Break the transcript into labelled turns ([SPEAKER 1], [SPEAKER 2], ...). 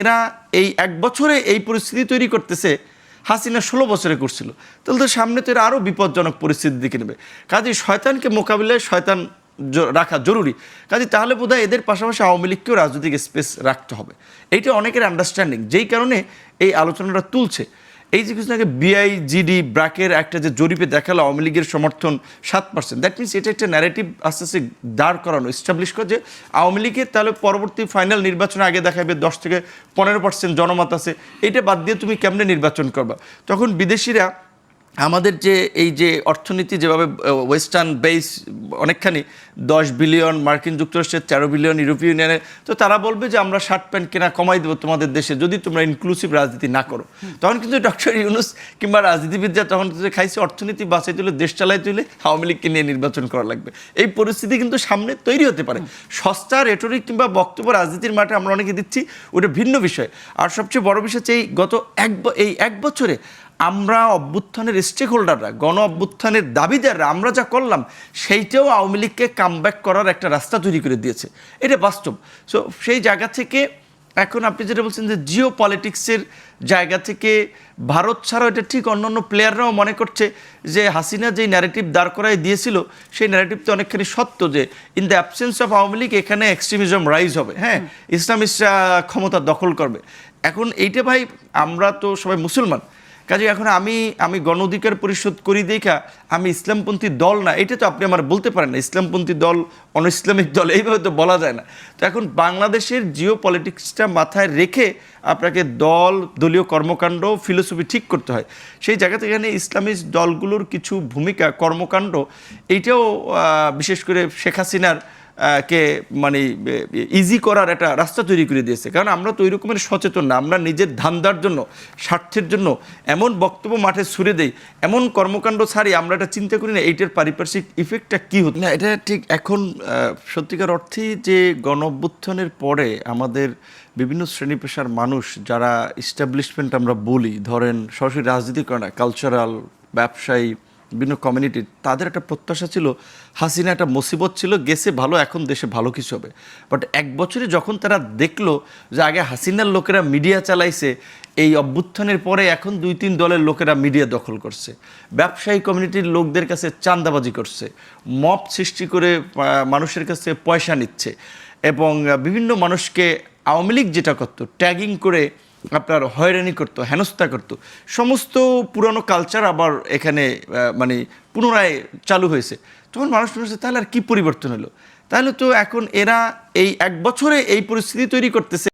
[SPEAKER 1] এরা এই এক বছরে এই পরিস্থিতি তৈরি করতেছে। হাসিনা ষোলো বছরে করছিল। তাহলে তো সামনে তো এরা আরও বিপজ্জনক পরিস্থিতি দিকে নেবে। কাজে শয়তানকে মোকাবিলায় শয়তান রাখা জরুরি। কাজে তাহলে বোধহয় এদের পাশাপাশি আওয়ামী লীগকেও রাজনৈতিক স্পেস রাখতে হবে। এইটা অনেকের আন্ডারস্ট্যান্ডিং যেই কারণে এই আলোচনাটা তুলছে। এই যে কিছু আগে বিআইজিডি ব্র্যাকের একটা যে জরিপে দেখাল আওয়ামী লীগের সমর্থন সাত পার্সেন্ট দ্যাট মিনস এটা একটা ন্যারেটিভ আস্তে আস্তে দাঁড় করানো এস্টাবলিশ করে যে আওয়ামী লীগের তাহলে পরবর্তী ফাইনাল নির্বাচনে আগে দেখাবে দশ থেকে পনেরো পার্সেন্ট জনমত আছে, এটা বাদ দিয়ে তুমি কেমনে নির্বাচন করবা? তখন বিদেশিরা আমাদের যে এই যে অর্থনীতি যেভাবে ওয়েস্টার্ন বেস অনেকখানি, দশ বিলিয়ন মার্কিন যুক্তরাষ্ট্রের, তেরো বিলিয়ন ইউরোপীয় ইউনিয়নের, তো তারা বলবে যে আমরা শার্ট প্যান্ট কেনা কমাই দেবো তোমাদের দেশে, যদি তোমরা ইনক্লুসিভ রাজনীতি না করো। তখন কিন্তু ডক্টর ইউনুস কিংবা রাজনীতিবিদরা তখন কিন্তু খাইছে অর্থনীতি বাঁচাই তুলে, দেশ চালাই তুলে, আওয়ামী লীগকে নিয়ে নির্বাচন করা লাগবে। এই পরিস্থিতি কিন্তু সামনে তৈরি হতে পারে। সস্তা রেটরিক কিংবা বক্তব্য রাজনীতির মাঠে আমরা অনেকে দিচ্ছি, ওটা ভিন্ন বিষয়। আর সবচেয়ে বড় বিষয় হচ্ছে এই গত এক এই এক বছরে আমরা অভ্যুত্থানের স্টেক হোল্ডাররা গণ অভ্যুত্থানের দাবিদাররা, আমরা যা করলাম, সেইটাও আওয়ামী লীগকে কামব্যাক করার একটা রাস্তা তৈরি করে দিয়েছে। এটা বাস্তব। সো সেই জায়গা থেকে এখন আপনি যেটা বলছেন যে জিও পলিটিক্সের জায়গা থেকে ভারত ছাড়াও এটা ঠিক অন্যান্য প্লেয়াররাও মনে করছে যে হাসিনা যেই ন্যারেটিভ দাঁড় করায় দিয়েছিল, সেই ন্যারেটিভ তো অনেকখানি সত্য যে in the absence of Awami League এখানে এক্সট্রিমিজম রাইজ হবে। হ্যাঁ ইসলামিস্টরা ক্ষমতা দখল করবে। এখন এইটা ভাই, আমরা তো সবাই মুসলমান কাজে এখন আমি আমি গণ অধিকার পরিষদ করি দেখা, আমি ইসলামপন্থী দল না, এটা তো আপনি আমার বলতে পারেন না, ইসলামপন্থী দল অন ইসলামিক দল, এইভাবে তো বলা যায় না। তো এখন বাংলাদেশের জিও পলিটিক্সটা মাথায় রেখে আপনাকে দল, দলীয় কর্মকাণ্ড, ফিলোসফি ঠিক করতে হয়। সেই জায়গা থেকে এখানে ইসলামিক দলগুলোর কিছু ভূমিকা, কর্মকাণ্ড এইটাও বিশেষ করে শেখ হাসিনার কে মানে ইজি করার একটা রাস্তা তৈরি করে দিয়েছে। কারণ আমরা তো ওই সচেতন না, আমরা নিজের ধান্দার জন্য, স্বার্থের জন্য এমন বক্তব্য মাঠে ছুড়ে দেই, এমন কর্মকাণ্ড ছাড়ি আমরা এটা চিন্তা করি না, এইটার পারিপার্শ্বিক ইফেক্টটা কী হতো না, এটা ঠিক এখন সত্যিকার অর্থেই যে গণ পরে আমাদের বিভিন্ন শ্রেণি পেশার মানুষ যারা ইস্টাবলিশমেন্ট আমরা বলি, ধরেন সরাসরি রাজনীতি করে না কালচারাল ব্যবসায়ী বিভিন্ন কমিউনিটির তাদের একটা প্রত্যাশা ছিল, হাসিনা একটা মুসিবত ছিল, গেছে ভালো, এখন দেশে ভালো কিছু হবে। বাট এক বছরে যখন তারা দেখল যে আগে হাসিনার লোকেরা মিডিয়া চালাইছে, এই অভ্যুত্থানের পরে এখন দুই, তিন দলের লোকেরা মিডিয়া দখল করছে। ব্যবসায়ী কমিউনিটির লোকদের কাছে চাঁদাবাজি করছে। মপ সৃষ্টি করে মানুষের কাছে পয়সা নিচ্ছে। এবং বিভিন্ন মানুষকে আওয়ামী লীগ যেটা করতো ট্যাগিং করে আপনার হয়রানি করতো, হেনস্থা করতো। সমস্ত পুরানো কালচার আবার এখানে মানে পুনরায় চালু হয়েছে। তখন মানুষ বলছে তাহলে আর কী পরিবর্তন হলো? তাহলে তো এখন এরা এই এক বছরে এই পরিস্থিতি তৈরি করতেছে।